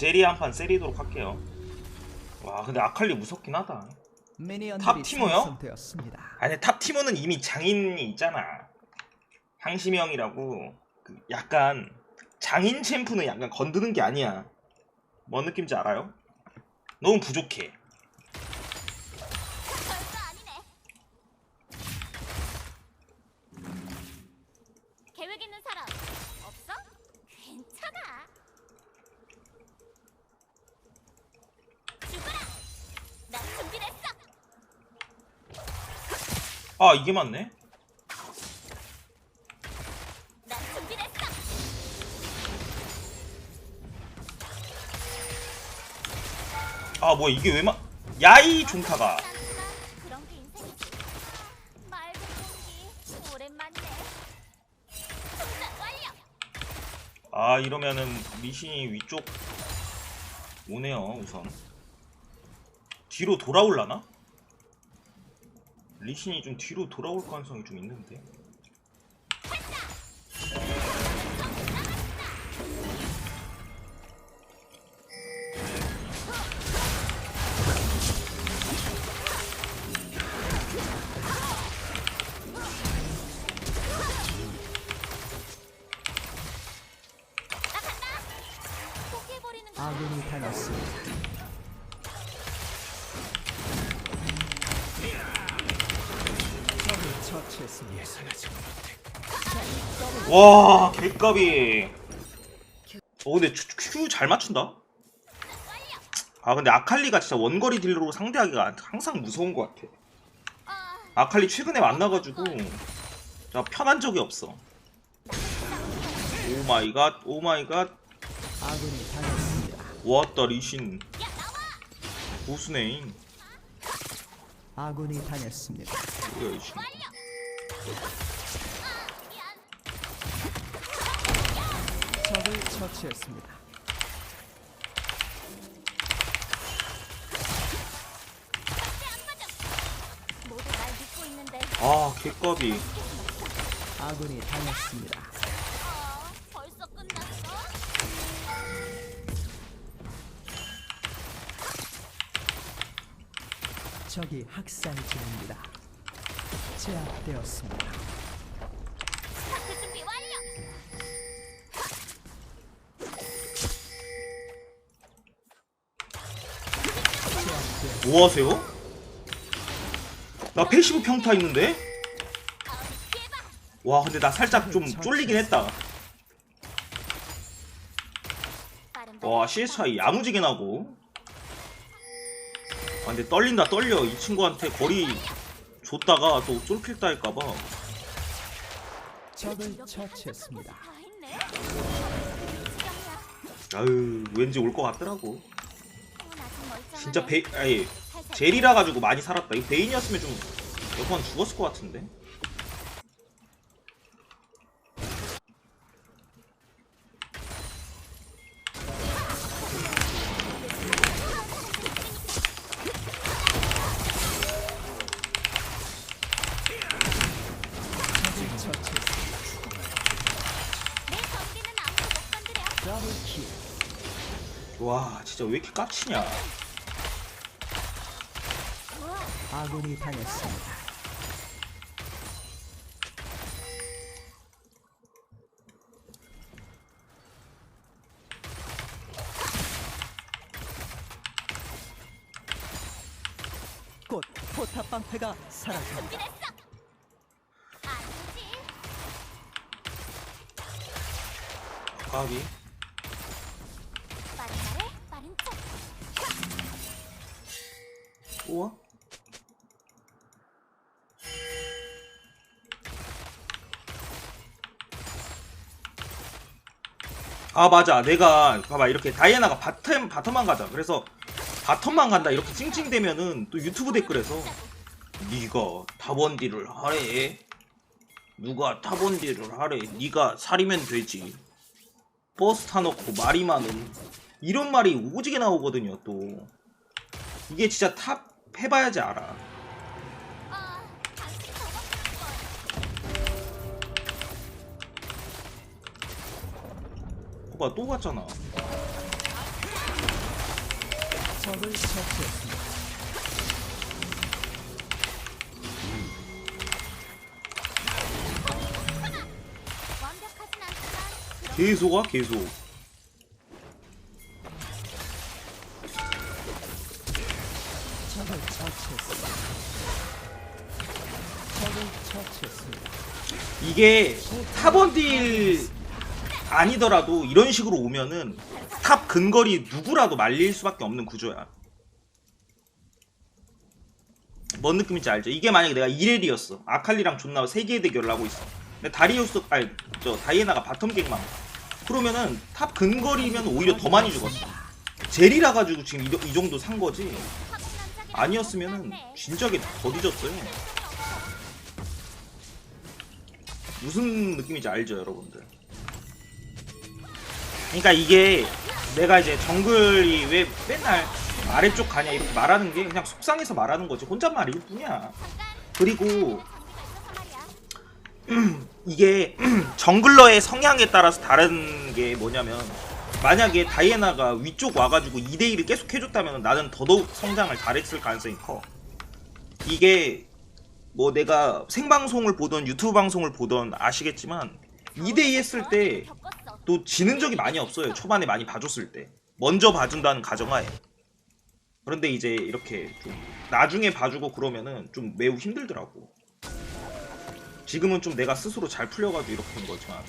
제리 한 판 세리도록 할게요. 와 근데 아칼리 무섭긴 하다. 탑 티모요? 아니 탑 티모는 이미 장인이 있잖아. 향시명이라고 그 약간 장인 챔프는 약간 건드는 게 아니야. 뭔 느낌인지 알아요? 너무 부족해. 아 이게 맞네. 아 뭐야 이게 왜 맞? 야이 종타가. 아 이러면은 미신이 위쪽 오네요 우선 뒤로 돌아올라나? 리신이 좀 뒤로 돌아올 가능성이 좀 있는데 와 개값이. 어 근데 큐 잘 맞춘다? 아 근데 아칼리가 진짜 원거리 딜러로 상대하기가 항상 무서운 것 같아. 아, 아칼리 최근에 만나가지고 자 편한 적이 없어. 오마이갓 오마이갓. 왔다 리신. 보스네임. 아군이 당했습니다. 뭐야 적을 처치했습니다. 아 개값이 아군이 당했습니다. 어, 벌써 끝났어? 적이 학살 중입니다. 제압되었습니다. 뭐 하세요? 나 패시브 평타 있는데? 와 근데 나 살짝 좀 쫄리긴 했다 와 CS 차이 야무지게 나고 아 근데 떨린다 떨려 이 친구한테 거리 줬다가 또 쫄필다 할까봐 적을 처치했습니다. 아유 왠지 올 것 같더라고. 진짜 베 아니 젤이라 가지고 많이 살았다 이 베인이었으면 좀몇번 죽었을 것 같은데. 와 진짜 왜 이렇게 깝치냐 우와, 아군이 당했습니다. 곧 포탑 방패가 사라집니다. 준비됐어. 아니지. 빠른 발에 빠른 척. 우와 아 맞아. 내가 봐봐. 이렇게 다이애나가 바텀 바텀만 가자. 그래서 바텀만 간다. 이렇게 찡찡대면은 또 유튜브 댓글에서 네가 탑원딜을 하래? 누가 탑원딜을 하래? 네가 살이면 되지. 버스 타놓고 말이 많음. 이런 말이 오지게 나오거든요 또. 이게 진짜 탑 해봐야지 알아 아, 봐봐 또 갔잖아 적을 처치했습니다. 계속아 계속. 이게 4번 딜 아니더라도 이런 식으로 오면은 탑 근거리 누구라도 말릴 수밖에 없는 구조야. 뭔 느낌인지 알죠? 이게 만약에 내가 이렐이었어. 아칼리랑 존나 세계의 대결을 하고 있어. 근데 다리우스, 아니, 저, 다이애나가 바텀 갱만. 그러면은 탑 근거리면 오히려 더 많이 죽었어. 젤이라 가지고 지금 이, 이 정도 산 거지. 아니었으면은 진작에 더 뒤졌어요. 무슨 느낌인지 알죠, 여러분들? 그러니까 이게 내가 이제 정글이 왜 맨날 아래쪽 가냐 이렇게 말하는 게 그냥 속상해서 말하는 거지 혼잣말일 뿐이야. 그리고 이게 정글러의 성향에 따라서 다른 게 뭐냐면 만약에 다이애나가 위쪽 와가지고 2대1을 계속 해줬다면 나는 더더욱 성장을 잘했을 가능성이 커. 이게 뭐 내가 생방송을 보던 유튜브 방송을 보던 아시겠지만 2대2 했을 때 또 지는 적이 많이 없어요. 초반에 많이 봐줬을 때. 먼저 봐준다는 가정하에. 그런데 이제 이렇게 좀 나중에 봐주고 그러면은 좀 매우 힘들더라고. 지금은 좀 내가 스스로 잘 풀려가지고 이렇게 된 거지만.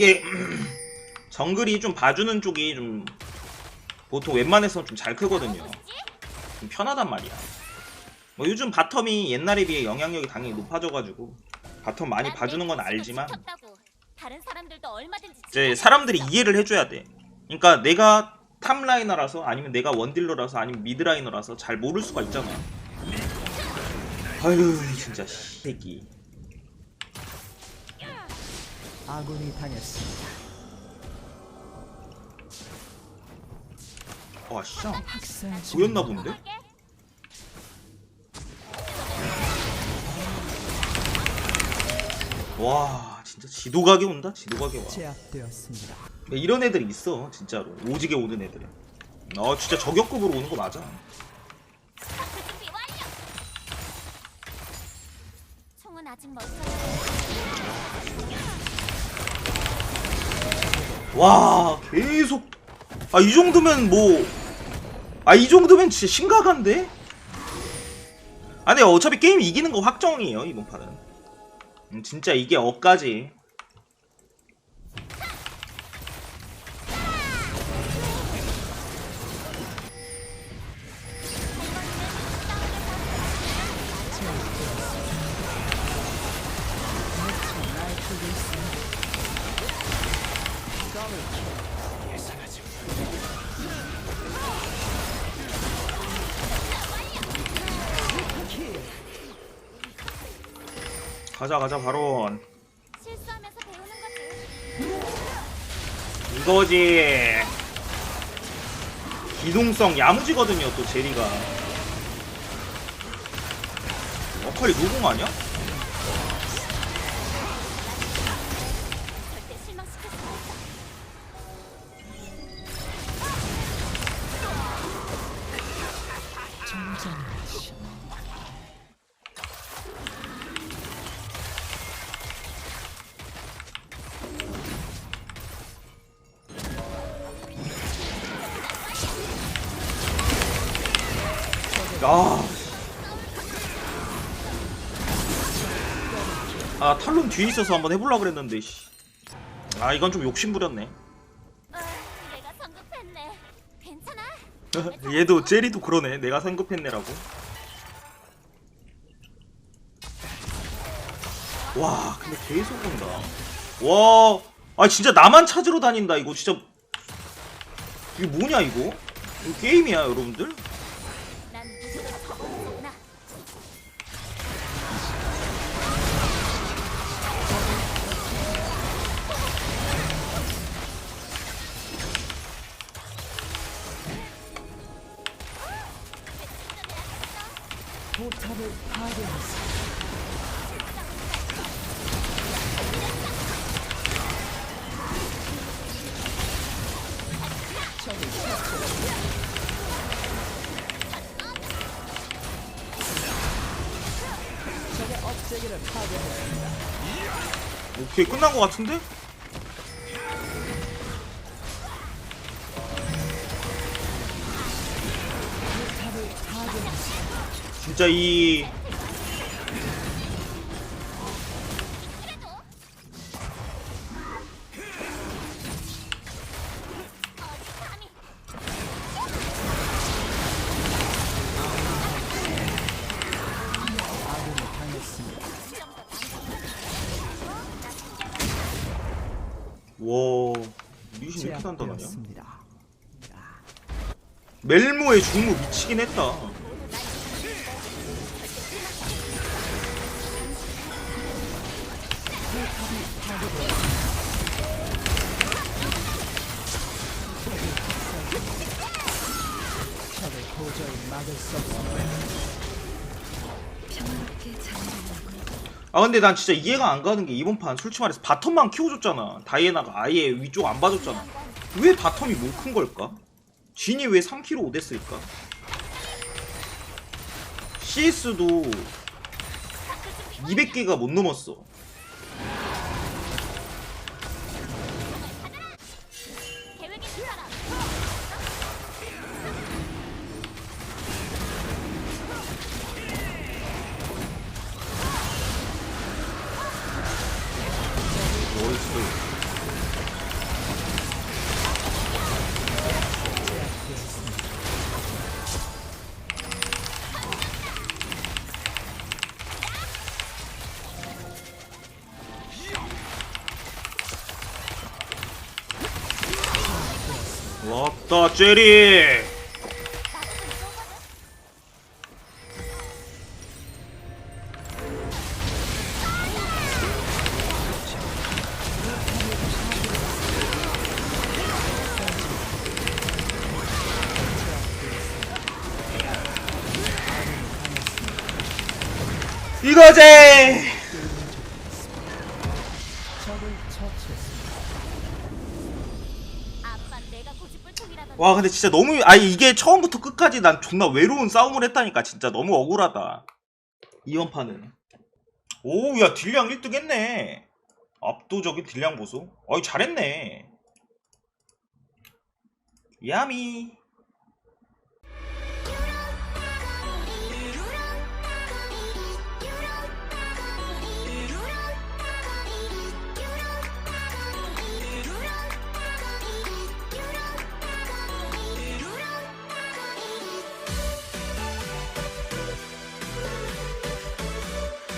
이게 정글이 좀 봐주는 쪽이 좀 보통 웬만해서는 좀잘 크거든요. 좀 편하단 말이야. 뭐 요즘 바텀이 옛날에 비해 영향력이 당연히 높아져가지고 바텀 많이 봐주는 건 알지만 이제 사람들이 이해를 해줘야 돼. 그러니까 내가 탑라이너라서 아니면 내가 원딜러라서 아니면 미드라이너라서 잘 모를 수가 있잖아. 아유 진짜 씨, 새끼. 아군이 당했습니다. 와 씨. 학살 중 보였나 본데? 와 진짜 지도각이 온다 지도각이 와. 제압되었습니다. 이런 애들이 있어 진짜로 오지게 오는 애들이. 어 진짜 저격급으로 오는 거 맞아. 총은 아직 멀쩡해. 와. 계속. 아 이 정도면 뭐. 아 이 정도면 진짜 심각한데? 아 근데 어차피 게임 이기는 거 확정이에요 이번 판은. 음, 진짜 이게 억까지 가자 가자 바로 실수하면서 배우는 거지. 이거지 기동성 야무지거든요 또 제리가 어컬이 노공 아니야? 절대 실망시킬 수 없어. 정정하시. 야. 아 탈론 뒤에 있어서 한번 해보려고 그랬는데 씨. 아 이건 좀 욕심 부렸네. 아, 내가 성급했네. 괜찮아. 얘도 제리도 그러네. 내가 성급했네라고. 와 근데 계속 온다. 와 아 진짜 나만 찾으러 다닌다 이거. 진짜. 이게 뭐냐 이거? 이거 게임이야 여러분들 오케이 끝난 것 같은데? 진짜 이 단단하냐? 제압되었습니다. 멜모의 중무 미치긴 했다. 아 근데 난 진짜 이해가 안 가는 게 이번 판 솔직히 말해서 바텀만 키워줬잖아. 다이애나가 아예 위쪽 안 봐줬잖아. 왜 바텀이 못 큰 걸까? 진이 왜 3kg 5됐을까? CS도 200개가 못 넘었어. 왔다 제리. 이거지. 와 근데 진짜 너무 아니 이게 처음부터 끝까지 난 존나 외로운 싸움을 했다니까. 진짜 너무 억울하다. 이번 판은 오야 딜량 1등 했네. 압도적인 딜량 보소. 어이 잘했네. 야미